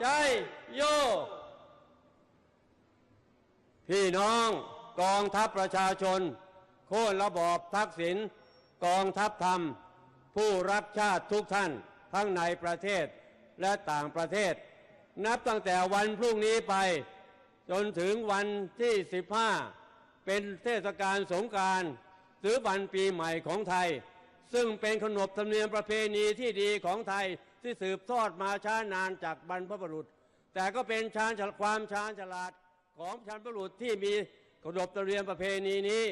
ใจโย พี่น้องกองทัพประชาชน โค่นระบอบทักษิณกองทัพธรรม ผู้รักชาติทุกท่าน ทั้งในประเทศและต่างประเทศ นับตั้งแต่วันพรุ่งนี้ไป จนถึงวันที่ 15 เป็นเทศกาลสงกรารหรือวันปีใหม่ของไทย ซึ่งเป็นขนบธรรมเนียมประเพณีที่ดีของไทยที่สืบทอดมาช้านานจากบรรพบุรุษ แต่ก็เป็นชาญฉลความชาญฉลาดของบรรพบุรุษที่มีขนบธรรมเนียมประเพณีนี้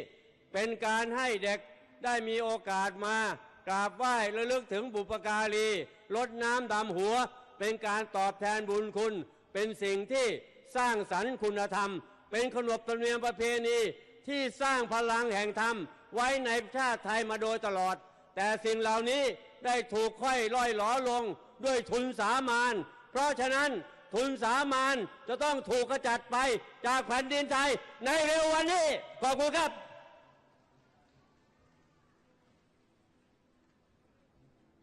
เป็นการให้เด็กได้มีโอกาสมากราบไหว้ระลึกถึงบุปการีลดน้ำดำหัว เป็นการตอบแทนบุญคุณ เป็นสิ่งที่สร้างสรรค์คุณธรรม เป็นขนบธรรมเนียมประเพณีที่สร้างพลังแห่งธรรมไว้ในชาติไทยมาโดยตลอด แต่สิ่งเหล่านี้ได้ถูกค่อยล่อยหลอลงด้วยทุนสามานเพราะฉะนั้นทุนสามานจะต้องถูกกระจัดไปจากแผ่นดินไทยในเร็ววันนี้ ขอบคุณครับ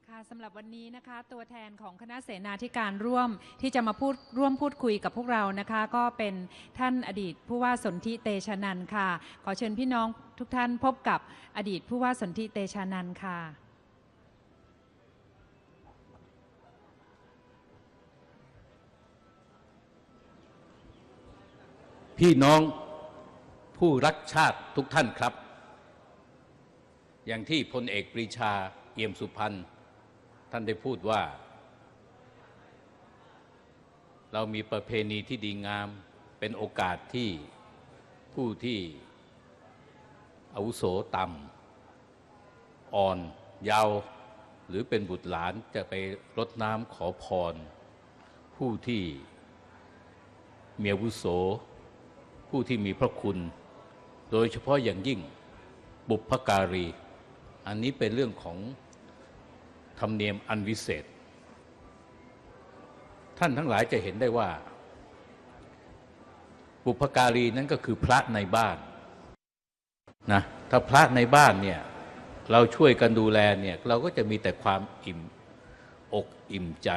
ค่ะ สำหรับวันนี้นะคะตัวแทนของคณะเสนาธิการร่วมที่จะมาพูดร่วมพูดคุยกับพวกเรานะคะ ก็เป็นท่านอดีตผู้ว่าสนธิเตชะนันค่ะ ขอเชิญพี่น้องทุกท่านพบกับอดีตผู้ว่าสนธิเตชะนันค่ะ พี่น้องผู้รักชาติทุกท่านครับ อย่างที่พลเอกปรีชาเอี่ยมสุพรรณ ท่านได้พูดว่า เรามีประเพณีที่ดีงาม เป็นโอกาสที่ผู้ที่อาวุโสต่ำอ่อนเยาว์หรือเป็นบุตรหลานจะไปรดน้ำขอพร ผู้ที่มีอาวุโส ผู้ที่มีพระคุณ โดยเฉพาะอย่างยิ่งบุพการี อันนี้เป็นเรื่องของ ธรรมเนียมอันวิเศษ ท่านทั้งหลายจะเห็นได้ว่า บุพการีนั้นก็คือพระในบ้านนะถ้าพระในบ้านเนี่ยเราช่วยกันดูแลเนี่ยเราก็จะมีแต่ความอิ่มอกอิ่มใจ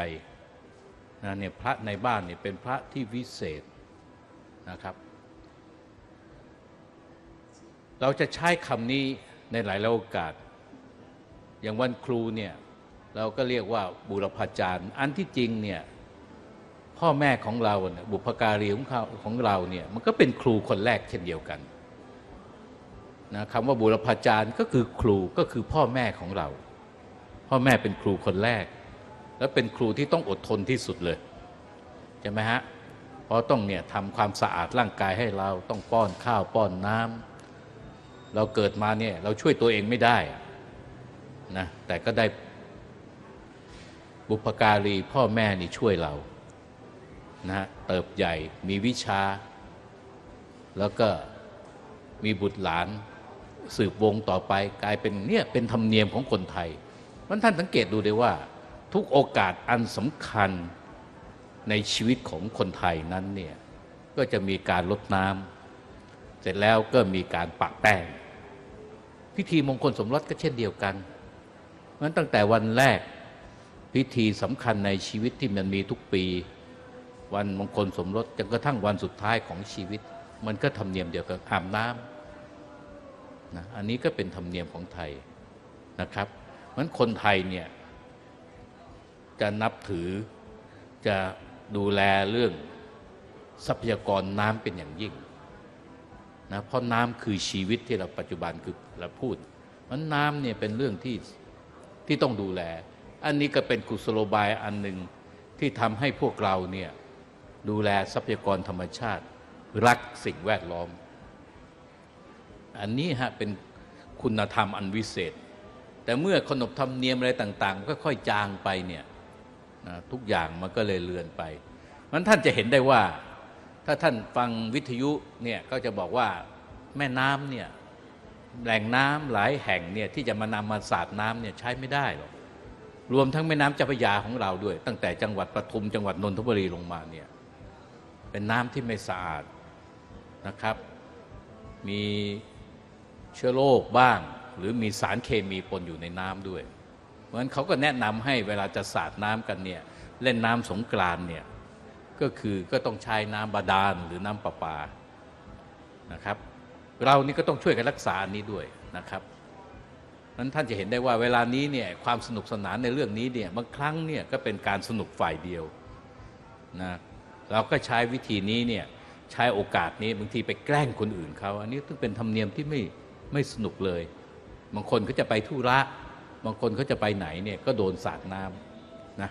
นะเนี่ยพระในบ้านเนี่ยเป็นพระที่วิเศษนะครับ เราจะใช้คำนี้ในหลายโอกาส อย่างวันครูเนี่ย เราก็เรียกว่าบุรพาจารย์ อันที่จริงเนี่ยพ่อแม่ของเราเนี่ยบุพการีของเขาของเราเนี่ยมันก็เป็นครูคนแรกเช่นเดียวกันนะคำว่าบุรพาจารย์ก็คือครูก็คือพ่อแม่ของเรา พ่อแม่เป็นครูคนแรก และเป็นครูที่ต้องอดทนที่สุดเลยใช่ไหมฮะเพราะต้องเนี่ยทำความสะอาดร่างกายให้เราต้องป้อนข้าวป้อนน้ำเราเกิดมาเนี่ยเราช่วยตัวเองไม่ได้นะแต่ก็ได้ บุพการีพ่อแม่นี่ช่วยเรานะเติบใหญ่มีวิชา แล้วก็มีบุตรหลานสืบวงต่อไปกลายเป็นเนี่ยเป็นธรรมเนียมของคนไทยมันท่านสังเกตดูเลยว่า ทุกโอกาสอันสำคัญในชีวิตของคนไทยนั้นเนี่ยก็จะมีการลดน้ำเสร็จแล้วก็มีการปะแป้งพิธีมงคลสมรสก็เช่นเดียวกันเพราะฉะนั้นตั้งแต่วันแรก พิธีสำคัญในชีวิตที่มันมีทุกปี วันมงคลสมรสจนกระทั่งวันสุดท้ายของชีวิต มันก็ธรรมเนียมเดียวกันอาบน้ำนะอันนี้ก็เป็นธรรมเนียมของไทยนะครับเพราะฉะนั้นคนไทยเนี่ยจะนับถือจะดูแลเรื่องทรัพยากรน้ำเป็นอย่างยิ่งนะเพราะน้ำคือชีวิตที่เราปัจจุบันคือเราพูดมันน้ำเนี่ยเป็นเรื่องที่ที่ต้องดูแล อันนี้ก็เป็นกุศโลบายอันหนึ่งที่ทำให้พวกเราเนี่ยดูแลทรัพยากรธรรมชาติ รักสิ่งแวดล้อม อันนี้ฮะเป็นคุณธรรมอันวิเศษ แต่เมื่อขนบธรรมเนียมอะไรต่างๆก็ค่อยจางไปเนี่ยทุกอย่างมันก็เลยเลือนไปมันท่านจะเห็นได้ว่า ถ้าท่านฟังวิทยุเนี่ยก็จะบอกว่าแม่น้ำเนี่ยแหล่งน้ำหลายแห่งเนี่ยที่จะมานำมาสาดน้ำเนี่ยใช้ไม่ได้หรอก รวมทั้งแม่น้ำเจ้าพระยาของเราด้วย ตั้งแต่จังหวัดปทุมจังหวัดนนทบุรีลงมาเนี่ยเป็นน้ำที่ไม่สะอาดนะครับ มีเชื้อโรคบ้าง หรือมีสารเคมีปนอยู่ในน้ำด้วย เพราะฉะนั้นเขาก็แนะนำให้เวลาจะสาดน้ำกันเนี่ยเล่นน้ำสงกรานเนี่ยก็คือก็ต้องใช้น้ำบาดาลหรือน้ำประปานะครับ เรานี่ก็ต้องช่วยกันรักษาอันนี้ด้วยนะครับ นั้นท่านจะเห็นได้ว่าเวลานี้เนี่ยความสนุกสนานในเรื่องนี้เนี่ยบางครั้งเนี่ยก็เป็นการสนุกฝ่ายเดียวนะเราก็ใช้วิธีนี้เนี่ยใช้โอกาสนี้บางทีไปแกล้งคนอื่นเขาอันนี้ต้องเป็นธรรมเนียมที่ไม่ไม่สนุกเลย บางคนเขาจะไปธุระ บางคนเขาจะไปไหนเนี่ยก็โดนสาดน้ำนะ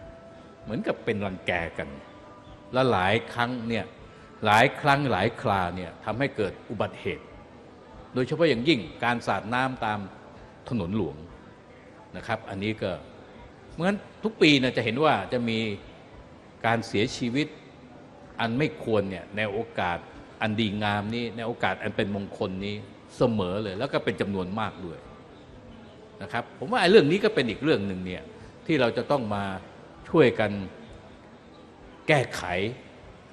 เหมือนกับเป็นรังแกกัน และหลายครั้งเนี่ยหลายครั้งหลายคราเนี่ยทำให้เกิดอุบัติเหตุ โดยเฉพาะอย่างยิ่งการสาดน้ำตาม ถนนหลวงนะครับ อันนี้ก็เหมือนทุกปีนะจะเห็นว่าจะมีการเสียชีวิตอันไม่ควรเนี่ยในโอกาสอันดีงามนี้ในโอกาสอันเป็นมงคลนี้เสมอเลย แล้วก็เป็นจำนวนมากด้วยนะครับ ผมว่าไอ้เรื่องนี้ก็เป็นอีกเรื่องหนึ่งเนี่ยที่เราจะต้องมาช่วยกันแก้ไข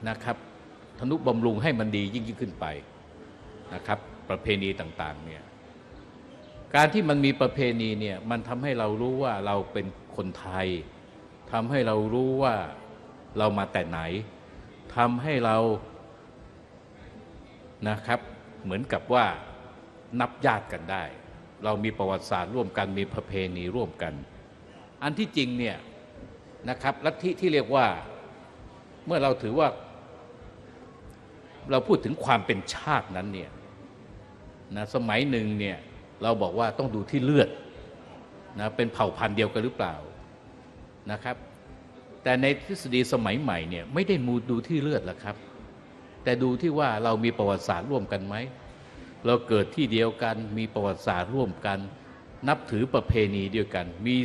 นะครับทนุบำรุงให้มันดียิ่งยิ่งขึ้นไปนะครับ ประเพณีต่างๆเนี่ย การที่มันมีประเพณีเนี่ยมันทำให้เรารู้ว่าเราเป็นคนไทยทำให้เรารู้ว่าเรามาแต่ไหนทำให้เรานะครับ เหมือนกับว่านับญาติกันได้ เรามีประวัติศาสตร์ร่วมกันมีประเพณีร่วมกัน อันที่จริงเนี่ยนะครับลัทธิที่เรียกว่าเมื่อเราถือว่า เราพูดถึงความเป็นชาตินั้นเนี่ยนะสมัยหนึ่งเนี่ย เราบอกว่าต้องดูที่เลือดนะเป็นเผ่าพันธุ์เดียวกันหรือเปล่านะครับ แต่ในทฤษฎีสมัยใหม่เนี่ยไม่ได้มูดูที่เลือดหรอกครับ แต่ดูที่ว่าเรามีประวัติศาสตร์ร่วมกันไหมเราเกิดที่เดียวกันมีประวัติศาสตร์ร่วมกัน นับถือประเพณีเดียวกัน มี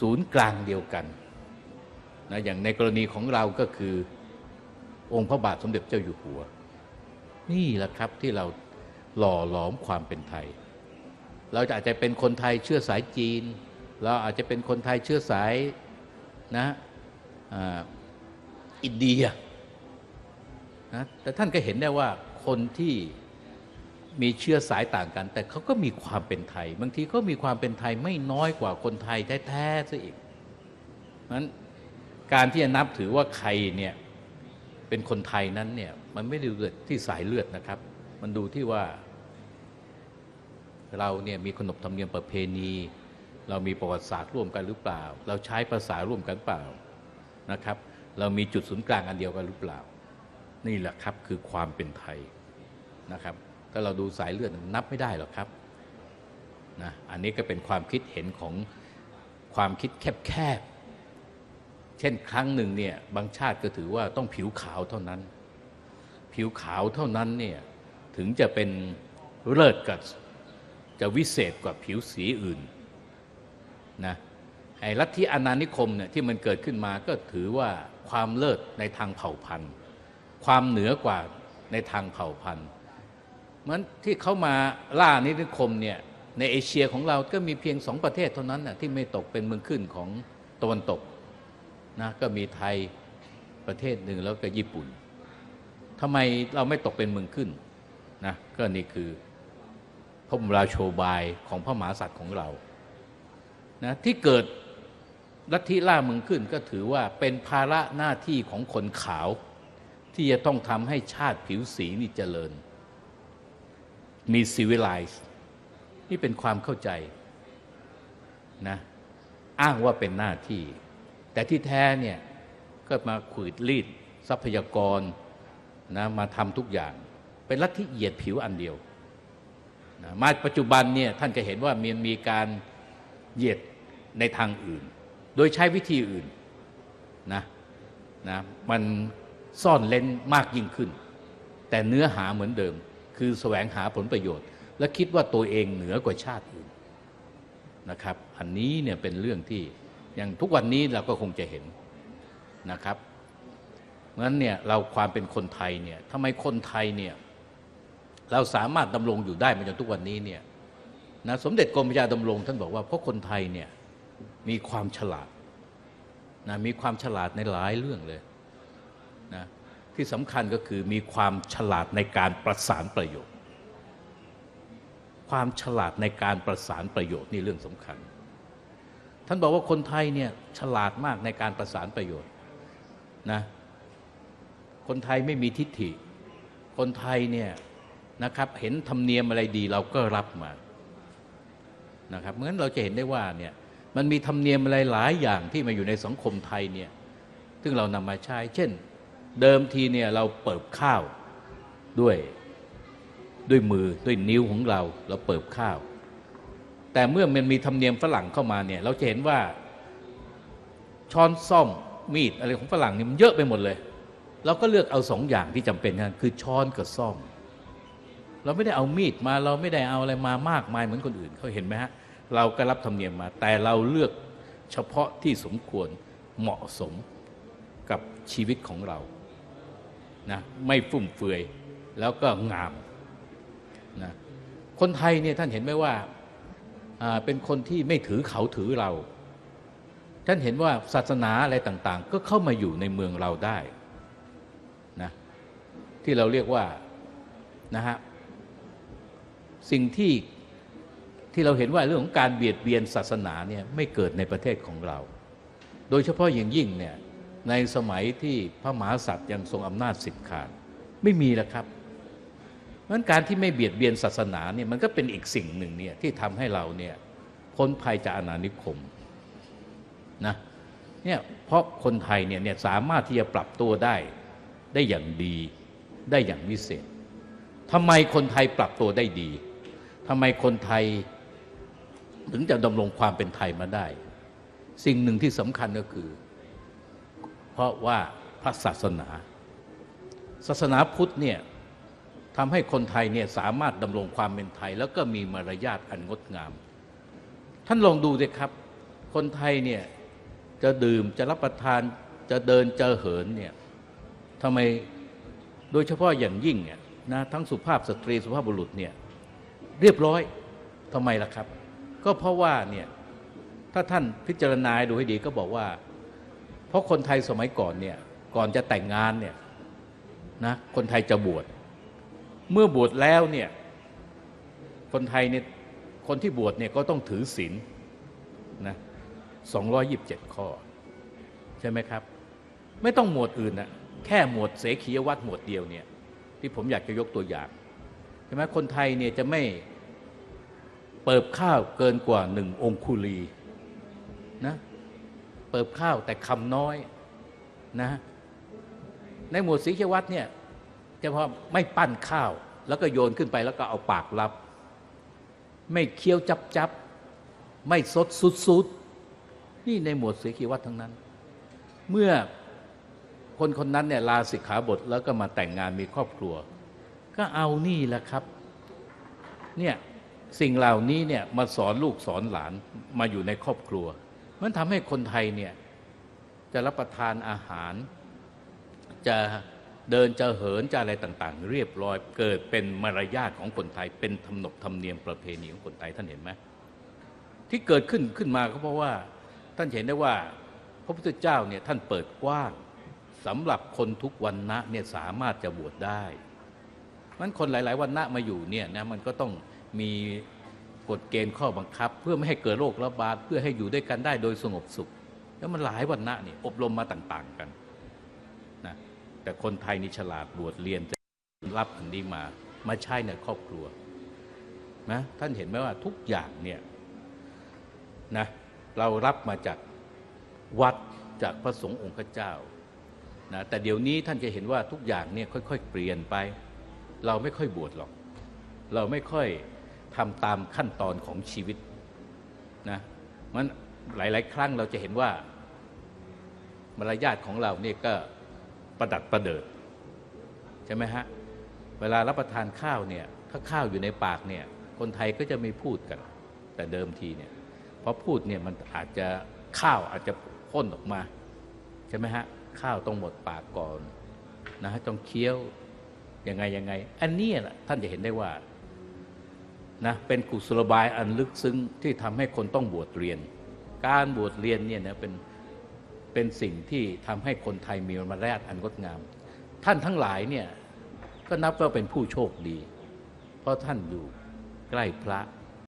ศูนย์กลางเดียวกันนะอย่างในกรณีของเราก็คือองค์พระบาทสมเด็จเจ้าอยู่หัว นี่แหละครับที่เรา หล่อหลอมความเป็นไทย เราอาจจะเป็นคนไทยเชื้อสายจีน เราอาจจะเป็นคนไทยเชื้อสายนะอินเดียนะแต่ท่านก็เห็นได้ว่าคนที่มีเชื้อสายต่างกัน แต่เขาก็มีความเป็นไทย บางทีก็มีความเป็นไทยไม่น้อยกว่าคนไทยแท้ๆซะอีกนั้นการที่จะนับถือว่าใครเนี่ยเป็นคนไทยนั้นเนี่ยมันไม่ได้ดูที่สายเลือดนะครับ มันดูที่ว่า เราเนี่ยมีขนบธรรมเนียมประเพณี เรามีประวัติศาสตร์ร่วมกันหรือเปล่า เราใช้ภาษาร่วมกันเปล่านะครับ เรามีจุดศูนย์กลางอันเดียวกันหรือเปล่า นี่แหละครับคือความเป็นไทยนะครับ ถ้าเราดูสายเลือดนับไม่ได้หรอกครับนะอันนี้ก็เป็นความคิดเห็นของความคิดแคบๆ เช่นครั้งหนึ่งเนี่ยบางชาติก็ถือว่าต้องผิวขาวเท่านั้น ผิวขาวเท่านั้นเนี่ย ถึงจะเป็นเลิศกับจะวิเศษกว่าผิวสีอื่นนะไอ้ลัทธิอนานิคมเนี่ยที่มันเกิดขึ้นมาก็ถือว่าความเลิศในทางเผ่าพันธุ์ ความเหนือกว่าในทางเผ่าพันธุ์เหมือนที่เขามาล่านิคมเนี่ยในเอเชียของเราก็มีเพียงสองประเทศเท่านั้นนะที่ไม่ตกเป็นเมืองขึ้นของตะวันตกนะก็มีไทยประเทศหนึ่งแล้วก็ญี่ปุ่นทำไมเราไม่ตกเป็นเมืองขึ้น นะก็นี่คือพระบรมราโชบายของพระมหากษัตริย์ของเรานะที่เกิดลัทธิล่าเมืองขึ้นก็ถือว่าเป็นภาระหน้าที่ของคนขาว ที่จะต้องทำให้ชาติผิวสีนี่เจริญ มีซีวิไลซ์นี่เป็นความเข้าใจนะอ้างว่าเป็นหน้าที่ แต่ที่แท้เนี่ยก็มาขูดรีดทรัพยากรนะมาทำทุกอย่าง เป็นลัทธิเหยียดผิวอันเดียวนะมาปัจจุบันเนี่ยท่านก็เห็นว่ามีมีการเหยียดในทางอื่น โดยใช้วิธีอื่นนะนะมันซ่อนเล้นมากยิ่งขึ้น แต่เนื้อหาเหมือนเดิม คือแสวงหาผลประโยชน์ และคิดว่าตัวเองเหนือกว่าชาติอื่นนะครับ อันนี้เนี่ยเป็นเรื่องที่อย่างทุกวันนี้เราก็คงจะเห็นนะครับเพราะฉะนั้นเนี่ยเราความเป็นคนไทยเนี่ยทำไมคนไทยเนี่ย เราสามารถดำรงอยู่ได้มาจนทุกวันนี้เนี่ยนะสมเด็จกรมพระยาดำรงท่านบอกว่าเพราะคนไทยเนี่ยมีความฉลาดนะมีความฉลาดในหลายเรื่องเลยนะที่สำคัญก็คือมีความฉลาดในการประสานประโยชน์ ความฉลาดในการประสานประโยชน์นี่เรื่องสำคัญ ท่านบอกว่าคนไทยเนี่ยฉลาดมากในการประสานประโยชน์นะคนไทยไม่มีทิฏฐิ คนไทยเนี่ย นะครับ เห็นธรรมเนียมอะไรดีเราก็รับมานะครับเพราะฉะนั้นเราจะเห็นได้ว่าเนี่ยมันมีธรรมเนียมอะไรหลายอย่างที่มาอยู่ในสังคมไทยเนี่ยซึ่งเรานำมาใช้ เช่น เดิมทีเนี่ยเราเปิบข้าวด้วยด้วยมือด้วยนิ้วของเราเราเปิบข้าว แต่เมื่อมันมีธรรมเนียมฝรั่งเข้ามาเนี่ยเราจะเห็นว่าช้อนซ่อมมีดอะไรของฝรั่งนี่มันเยอะไปหมดเลย เราก็เลือกเอาสองอย่างที่จำเป็นกันคือช้อนกับซ่อม เราไม่ได้เอามีดมาเราไม่ได้เอาอะไรมามากมายเหมือนคนอื่นเขาเห็นไหมฮะเราก็รับธรรมเนียมมา แต่เราเลือกเฉพาะที่สมควรเหมาะสมกับชีวิตของเรานะไม่ฟุ่มเฟือยแล้วก็งามนะคนไทยเนี่ยท่านเห็นไหมว่าเป็นคนที่ไม่ถือเขาถือเรา ท่านเห็นว่าศาสนาอะไรต่างๆ ก็เข้ามาอยู่ในเมืองเราได้นะที่เราเรียกว่านะฮะ สิ่งที่ที่เราเห็นว่าเรื่องของการเบียดเบียนศาสนาเนี่ยไม่เกิดในประเทศของเรา โดยเฉพาะอย่างยิ่งเนี่ยในสมัยที่พระมหากษัตริย์ยังทรงอำนาจสิทธิ์ขาดไม่มีแล้วครับเพราะฉะนั้นการที่ไม่เบียดเบียนศาสนาเนี่ยมันก็เป็นอีกสิ่งหนึ่งเนี่ยที่ทำให้เราเนี่ยพ้นภัยจากอาณานิคมนะเนี่ยเพราะคนไทยเนี่ยเนี่ยสามารถที่จะปรับตัวได้ได้อย่างดีได้อย่างวิเศษทำไมคนไทยปรับตัวได้ดี ทำไมคนไทยถึงจะดำรงความเป็นไทยมาได้ สิ่งหนึ่งที่สำคัญก็คือ เพราะว่าพระศาสนา ศาสนาพุทธเนี่ยทำให้คนไทยเนี่ยสามารถดำรงความเป็นไทย แล้วก็มีมารยาทอันงดงาม ท่านลองดูสิครับ คนไทยเนี่ยจะดื่มจะรับประทานจะเดินจะเหินเนี่ยทำไมโดยเฉพาะอย่างยิ่งเนี่ยนะทั้งสุภาพสตรีสุภาพบุรุษเนี่ย เรียบร้อยทำไมล่ะครับ ก็เพราะว่าเนี่ยถ้าท่านพิจารณาดูให้ดีก็บอกว่า เพราะคนไทยสมัยก่อนเนี่ยก่อนจะแต่งงานเนี่ยนะคนไทยจะบวชเมื่อบวชแล้วเนี่ยคนไทยเนี่ยคนที่บวชเนี่ยก็ต้องถือศีลนะ227ข้อ ใช่ไหมครับ ไม่ต้องหมวดอื่นนะแค่หมวดเสขียวัตรหมวดเดียวเนี่ยที่ผมอยากจะยกตัวอย่าง ช่ไหมคนไทยเนี่ยจะไม่เปิบข้าวเกินกว่าหนึ่งองคุลีนะเปิบข้าวแต่คำน้อยนะในหมวดสีเขีวัตเนี่ยจะพอไม่ปั้นข้าว แล้วก็โยนขึ้นไปแล้วก็เอาปากรับ ไม่เคี้ยวจับจับไม่สดสุดสุดนี่ในหมวดสีเขีวัตทั้งนั้น เมื่อคนคนนั้นเนี่ยลาสิกขาบทแล้วก็มาแต่งงานมีครอบครัว ก็เอานี่แหละครับ เนี่ยสิ่งเหล่านี้เนี่ยมาสอนลูกสอนหลานมาอยู่ในครอบครัว มันทำให้คนไทยเนี่ยจะรับประทานอาหาร จะเดินจะเหินจะอะไรต่าง ๆ เรียบร้อยเกิดเป็นมารยาทของคนไทย เป็นธรรมนบธรรมเนียมประเพณีของคนไทยท่านเห็นไหมที่เกิดขึ้นขึ้นมาก็เพราะว่าท่านเห็นได้ว่า พระพุทธเจ้าเนี่ยท่านเปิดกว้างสำหรับคนทุกวันนะเนี่ยสามารถจะบวชได้ มันคนหลาย ๆ วันนะมาอยู่เนี่ยนะมันก็ต้องมีกฎเกณฑ์ข้อบังคับ เพื่อไม่ให้เกิดโรคระบาดเพื่อให้อยู่ด้วยกันได้โดยสงบสุข แล้วมันหลายวันนะนี่อบรมมาต่าง ๆ กันนะแต่คนไทยนี่ฉลาดบวชเรียนรับอันนี้มามาใช้ในครอบครัวนะท่านเห็นไหมว่าทุกอย่างเนี่ยนะเรารับมาจากวัดจากพระสงฆ์องค์พระเจ้านะแต่เดี๋ยวนี้ท่านจะเห็นว่าทุกอย่างเนี่ยค่อย ๆ เปลี่ยนไป เราไม่ค่อยบวชหรอก เราไม่ค่อยทำตามขั้นตอนของชีวิตนะมันหลาย ๆ ครั้งเราจะเห็นว่ามารยาทของเราเนี่ยก็ประดัดประเดิดใช่ไหมฮะ เวลารับประทานข้าวเนี่ยถ้าข้าวอยู่ในปากเนี่ยคนไทยก็จะไม่พูดกัน แต่เดิมทีเนี่ยพอพูดเนี่ยมันอาจจะข้าวอาจจะพ่นออกมา ใช่ไหมฮะ ข้าวต้องหมดปากก่อนนะฮะต้องเคี้ยว ยังไงยังไง อันนี้นะท่านจะเห็นได้ว่านะเป็นกุศลบายอันลึกซึ้งที่ทำให้คนต้องบวชเรียน การบวชเรียนเนี่ยนะเป็นเป็นสิ่งที่ทำให้คนไทยมีมารยาทอันงดงาม ท่านทั้งหลายเนี่ยก็นับว่าเป็นผู้โชคดี เพราะท่านอยู่ใกล้พระ